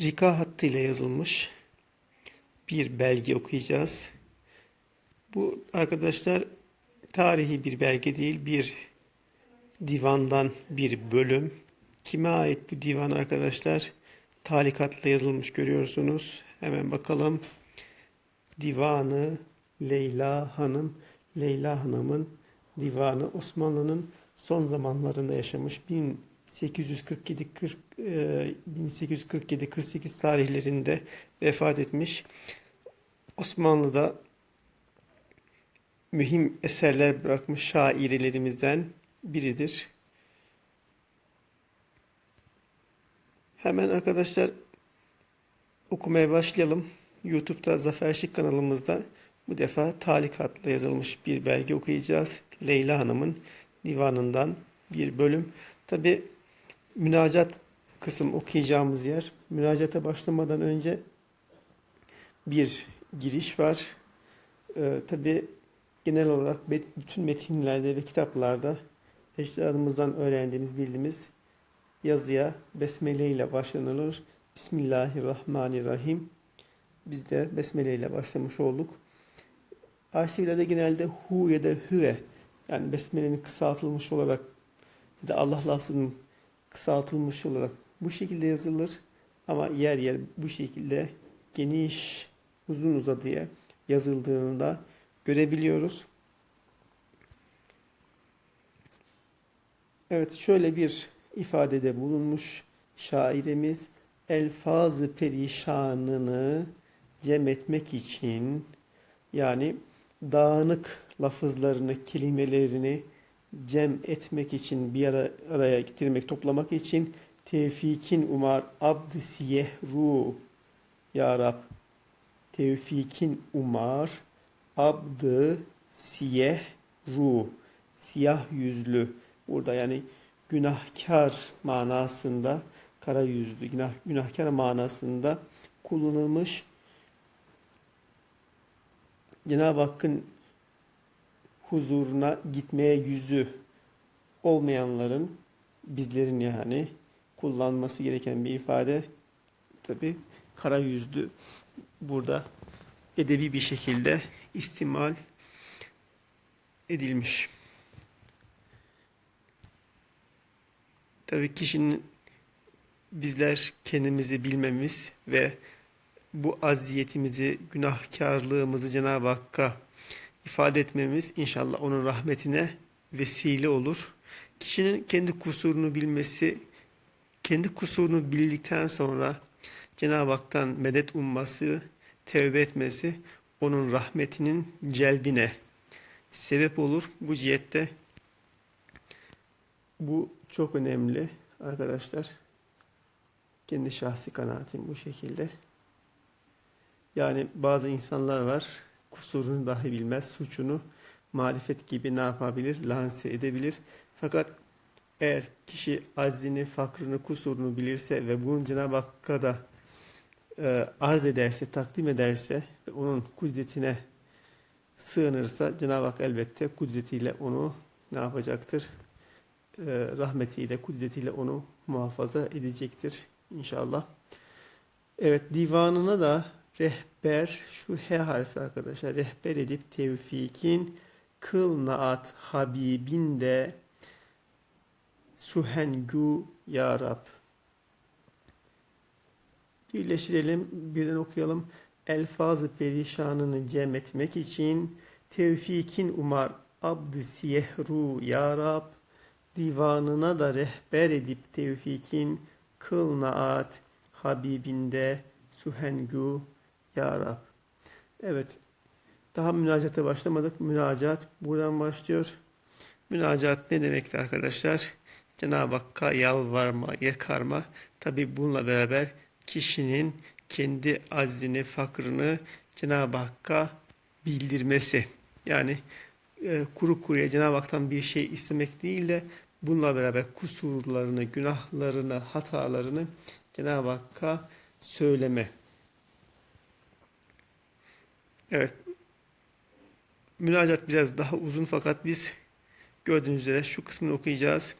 Rika hattıyla yazılmış bir belge okuyacağız. Bu arkadaşlar tarihi bir belge değil, bir divandan bir bölüm. Kime ait bu divan arkadaşlar? Talikatla yazılmış görüyorsunuz. Hemen bakalım. Divanı Leyla Hanım. Leyla Hanım'ın divanı Osmanlı'nın son zamanlarında yaşamış 1847 40 1847 48 tarihlerinde vefat etmiş. Osmanlı'da mühim eserler bırakmış şairelerimizden biridir. Hemen arkadaşlar okumaya başlayalım. YouTube'da Zafer Şık kanalımızda bu defa talikatla yazılmış bir belge okuyacağız. Leyla Hanım'ın divanından bir bölüm. Tabi münacat kısım okuyacağımız yer. Münacata başlamadan önce bir giriş var. Ee, Tabi genel olarak bütün metinlerde ve kitaplarda ecdadımızdan öğrendiğimiz, bildiğimiz yazıya Besmele ile başlanılır. Bismillahirrahmanirrahim. Biz de Besmele ile başlamış olduk. Arşivlerde genelde hu ya da hüve yani Besmele'nin kısaltılmış olarak ya da Allah lafzının kısaltılmış olarak bu şekilde yazılır. Ama yer yer bu şekilde geniş, uzun uzadıya yazıldığını da görebiliyoruz. Evet şöyle bir ifadede bulunmuş şairimiz elfazı perişanını cem etmek için yani dağınık lafızlarını, kelimelerini cem etmek için bir ara, araya getirmek, toplamak için tevfikin umar abd siyehru. Ya Rab tevfikin umar abdı siyehru. Siyah yüzlü burada yani günahkar manasında kara yüzlü günah, günahkar manasında kullanılmış Cenab-ı Hakk'ın huzuruna gitmeye yüzü olmayanların bizlerin yani kullanması gereken bir ifade tabi kara yüzlü burada edebi bir şekilde istimal edilmiş. Tabii kişinin bizler kendimizi bilmemiz ve bu aziyetimizi, günahkarlığımızı Cenab-ı Hakk'a ifade etmemiz inşallah onun rahmetine vesile olur. Kişinin kendi kusurunu bilmesi, kendi kusurunu bildikten sonra Cenab-ı Hak'tan medet umması, tevbe etmesi onun rahmetinin celbine sebep olur. Bu cihette bu çok önemli arkadaşlar. Kendi şahsi kanaatim bu şekilde. Yani bazı insanlar var kusurunu dahi bilmez, suçunu marifet gibi ne yapabilir? Lanse edebilir. Fakat eğer kişi aczini, fakrını, kusurunu bilirse ve bunu Cenab-ı Hakk'a da e, arz ederse, takdim ederse ve onun kudretine sığınırsa Cenab-ı Hak elbette kudretiyle onu ne yapacaktır? E, rahmetiyle, kudretiyle onu muhafaza edecektir inşallah. Evet divanına da rehber şu H harfi arkadaşlar rehber edip tevfikin kıl naat habibin de suhengu ya Rab. Birleştirelim, birden okuyalım. Elfazı perişanını cem etmek için tevfikin umar abd siyehru ya Rab. Divanına da rehber edip tevfikin kıl naat habibinde suhengu ya Rab. Evet. Daha münacata başlamadık. Münacat buradan başlıyor. Münacat ne demekti arkadaşlar? Cenab-ı Hakk'a yalvarma, yakarma. Tabi bununla beraber kişinin kendi aczini, fakrını Cenab-ı Hakk'a bildirmesi. Yani e, kuru kuruya Cenab-ı Hak'tan bir şey istemek değil de bununla beraber kusurlarını, günahlarını, hatalarını Cenab-ı Hakk'a söyleme. Evet. Münacat biraz daha uzun fakat biz gördüğünüz üzere şu kısmını okuyacağız.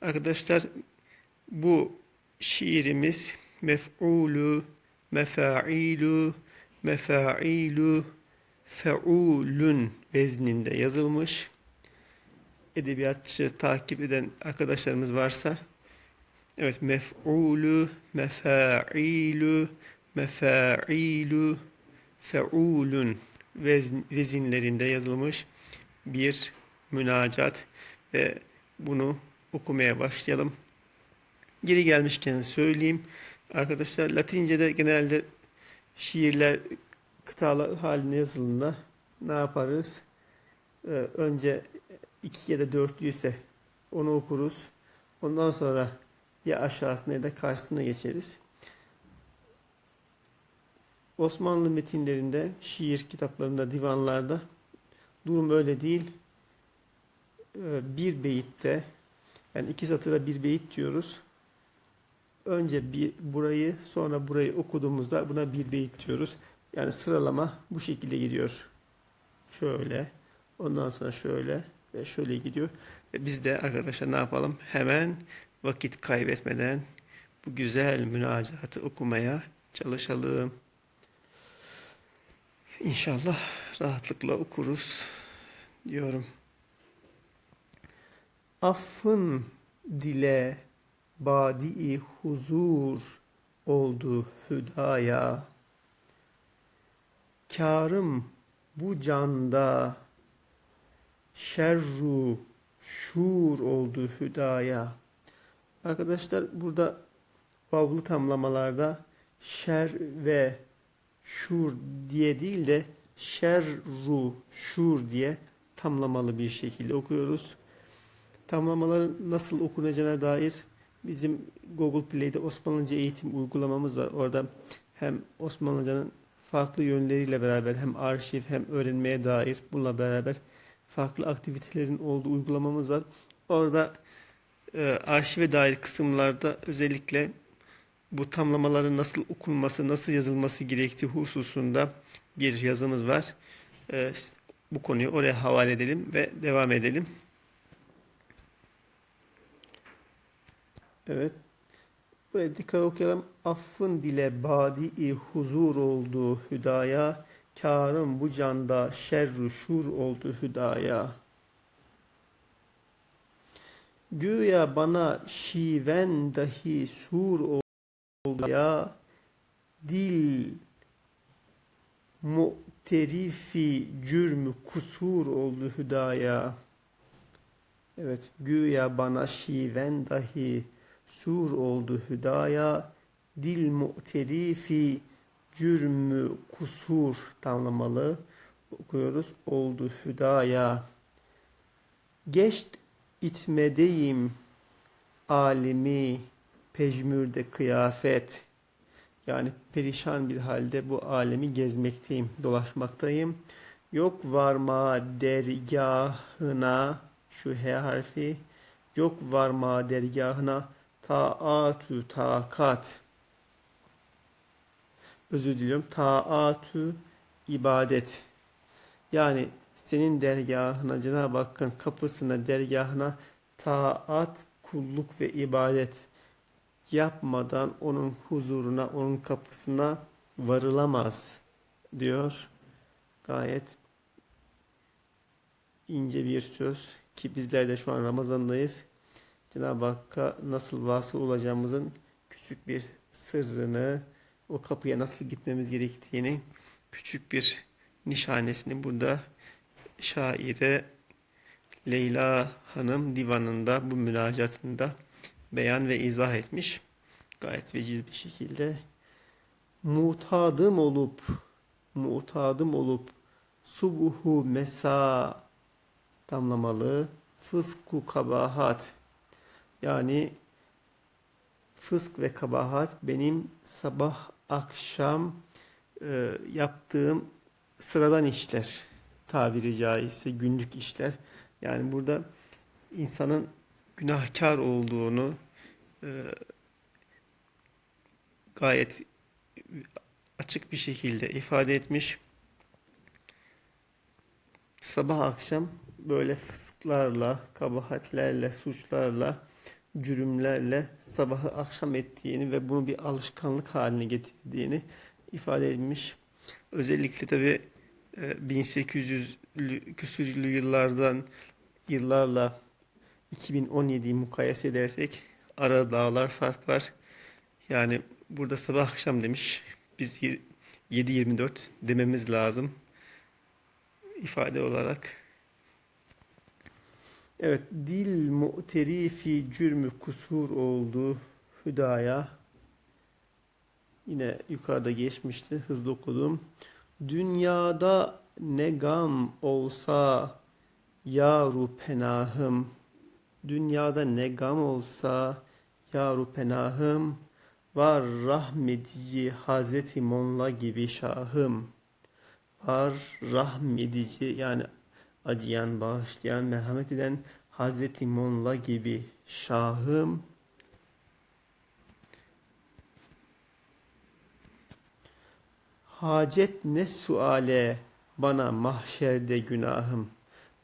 Arkadaşlar bu şiirimiz mef'ulu, mefailu, mefailu, feulun vezninde yazılmış. Edebiyatçı takip eden arkadaşlarımız varsa evet mef'ulu, mefailu, mefailu, feulun vezn, vezinlerinde yazılmış bir münacat ve bunu okumaya başlayalım. Geri gelmişken söyleyeyim. Arkadaşlar Latince'de genelde şiirler kıtalar halinde yazıldığında ne yaparız? Ee, önce iki ya da dörtlüyse onu okuruz. Ondan sonra ya aşağısına ya da karşısına geçeriz. Osmanlı metinlerinde, şiir kitaplarında, divanlarda durum öyle değil. Ee, bir beyitte, yani iki satıra bir beyit diyoruz. Önce bir burayı, sonra burayı okuduğumuzda buna bir beyit diyoruz. Yani sıralama bu şekilde gidiyor. Şöyle, ondan sonra şöyle ve şöyle gidiyor. Ve biz de arkadaşlar ne yapalım? Hemen vakit kaybetmeden bu güzel münacatı okumaya çalışalım. İnşallah rahatlıkla okuruz diyorum. Affın dile badi huzur oldu hüdaya. Kârım bu canda şerru şur oldu hüdaya. Arkadaşlar burada vavlı tamlamalarda şer ve şur diye değil de şerru şur diye tamlamalı bir şekilde okuyoruz. Tamlamaların nasıl okunacağına dair bizim Google Play'de Osmanlıca eğitim uygulamamız var. Orada hem Osmanlıcanın farklı yönleriyle beraber hem arşiv hem öğrenmeye dair bununla beraber farklı aktivitelerin olduğu uygulamamız var. Orada e, arşive dair kısımlarda özellikle bu tamlamaların nasıl okunması, nasıl yazılması gerektiği hususunda bir yazımız var. E, bu konuyu oraya havale edelim ve devam edelim. Evet. Buraya dikkat okuyalım. Affın dile badi huzur oldu hüdaya. Kârım bu canda şerru şur oldu hüdaya. Güya bana şiven dahi sur oldu ya. Dil mu'terifi cürmü kusur oldu hüdaya. Evet, güya bana şiven dahi sur oldu hüdaya, dil mu'terifi cürmü kusur tamlamalı okuyoruz. Oldu hüdaya. Geçt itmedeyim alimi pejmürde kıyafet. Yani perişan bir halde bu alemi gezmekteyim, dolaşmaktayım. Yok varma dergahına şu H harfi yok varma dergahına taatü takat özür diliyorum taatü ibadet yani senin dergahına Cenab-ı Hakk'ın kapısına dergahına taat kulluk ve ibadet yapmadan onun huzuruna onun kapısına varılamaz diyor gayet ince bir söz ki bizler de şu an Ramazan'dayız. Cenab-ı Hakk'a nasıl vasıl olacağımızın küçük bir sırrını, o kapıya nasıl gitmemiz gerektiğini küçük bir nişanesini burada şaire Leyla Hanım divanında bu münacatında beyan ve izah etmiş. Gayet veciz bir şekilde mutadım olup mutadım olup subuhu mesa tamlamalı fısku kabahat yani fısk ve kabahat benim sabah akşam e, yaptığım sıradan işler tabiri caizse günlük işler. Yani burada insanın günahkar olduğunu gayet açık bir şekilde ifade etmiş. Sabah akşam böyle fısklarla, kabahatlerle, suçlarla cürümlerle sabahı akşam ettiğini ve bunu bir alışkanlık haline getirdiğini ifade edilmiş. Özellikle tabi 1800'lü küsürlü yıllardan yıllarla 2017'yi mukayese edersek ara dağlar fark var. Yani burada sabah akşam demiş. Biz 7-24 dememiz lazım ifade olarak. Evet, dil mu'terifi cürmü kusur oldu hüdaya. Yine yukarıda geçmişti, hızlı okudum. Dünyada ne gam olsa yaru penahım. Dünyada ne gam olsa yaru penahım. Var rahmedici Hazreti Monla gibi şahım. Var rahmedici yani acıyan, bağışlayan, merhamet eden Hazreti Monla gibi şahım. Hacet ne suale bana mahşerde günahım.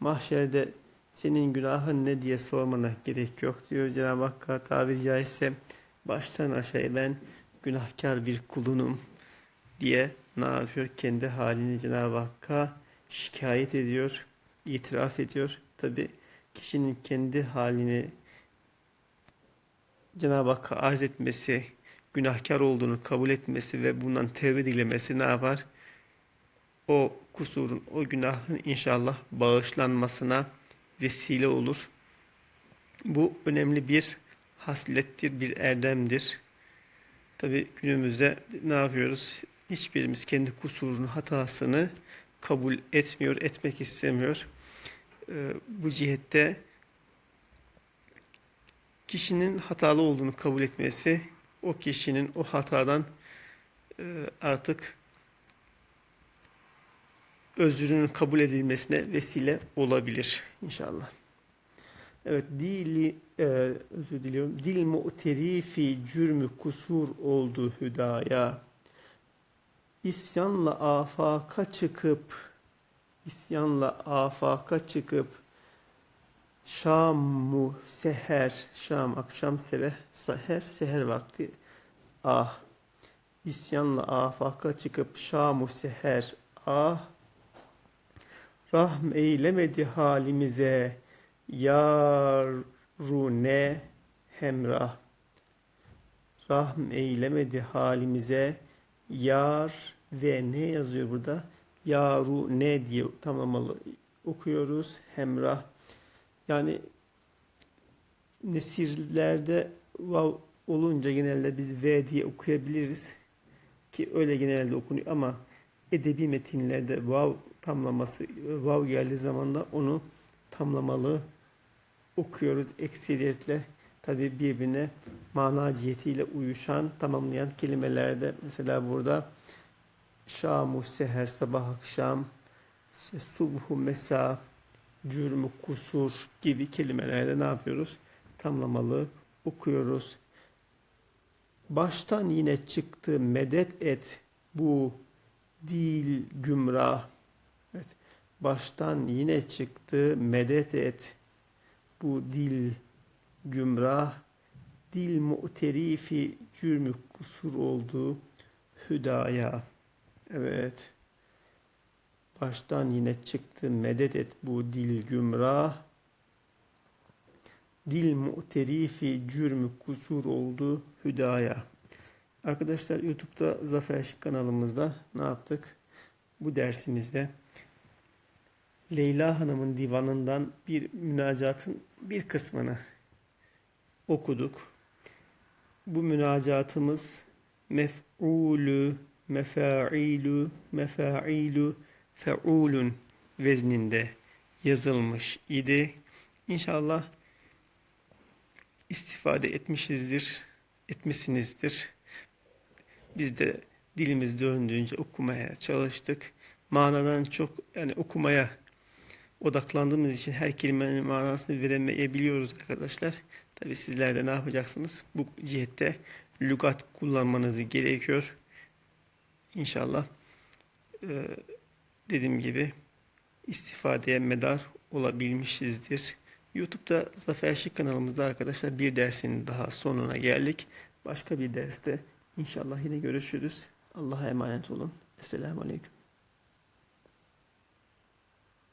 Mahşerde senin günahın ne diye sormana gerek yok diyor Cenab-ı Hakk'a tabiri caizse baştan aşağıya ben günahkar bir kulunum diye ne yapıyor? Kendi halini Cenab-ı Hakk'a şikayet ediyor, itiraf ediyor. Tabi kişinin kendi halini Cenab-ı Hakk'a arz etmesi, günahkar olduğunu kabul etmesi ve bundan tevbe dilemesi ne yapar? O kusurun, o günahın inşallah bağışlanmasına vesile olur. Bu önemli bir haslettir, bir erdemdir. Tabi günümüzde ne yapıyoruz? Hiçbirimiz kendi kusurunu, hatasını kabul etmiyor, etmek istemiyor. Ee, bu cihette kişinin hatalı olduğunu kabul etmesi, o kişinin o hatadan e, artık özrünün kabul edilmesine vesile olabilir inşallah. Evet, dili e, özür diliyorum. Dil mu'terifi cürmü kusur oldu hüdaya. İsyanla afaka çıkıp isyanla afaka çıkıp Şamu seher, Şam akşam sebe, seher, seher vakti ah. İsyanla afaka çıkıp Şamu seher ah. Rahm eylemedi halimize yarune hemrah. Rahm eylemedi halimize yar ve ne yazıyor burada? Yaru ne diye tamamlalı okuyoruz. Hemrah. Yani nesirlerde vav olunca genelde biz V diye okuyabiliriz. Ki öyle genelde okunuyor ama edebi metinlerde vav tamlaması vav geldiği zaman da onu tamlamalı okuyoruz ekseriyetle. Tabi birbirine mana cihetiyle uyuşan, tamamlayan kelimelerde mesela burada şamu seher sabah akşam işte subhu mesa cürmü kusur gibi kelimelerde ne yapıyoruz? Tamlamalı okuyoruz. Baştan yine çıktı medet et bu dil gümrah. Evet. Baştan yine çıktı medet et bu dil gümrah, dil mu'terifi cürmü kusur oldu hüdaya. Evet. Baştan yine çıktı medet et bu dil gümrah. Dil mu'terifi cürmü kusur oldu hüdaya. Arkadaşlar YouTube'da Zafer Şık kanalımızda ne yaptık? Bu dersimizde Leyla Hanım'ın divanından bir münacatın bir kısmını okuduk. Bu münacatımız mef'ulü, mefa'ilü, mefa'ilü, fe'ulün vezninde yazılmış idi. İnşallah istifade etmişizdir, etmişsinizdir. Biz de dilimiz döndüğünce okumaya çalıştık. Manadan çok yani okumaya odaklandığımız için her kelimenin manasını veremeyebiliyoruz arkadaşlar. Tabi sizler de ne yapacaksınız? Bu cihette lügat kullanmanız gerekiyor. İnşallah e, dediğim gibi istifadeye medar olabilmişizdir YouTube'da Zafer Şık kanalımızda arkadaşlar bir dersin daha sonuna geldik. Başka bir derste inşallah yine görüşürüz. Allah'a emanet olun. Esselamu Aleyküm.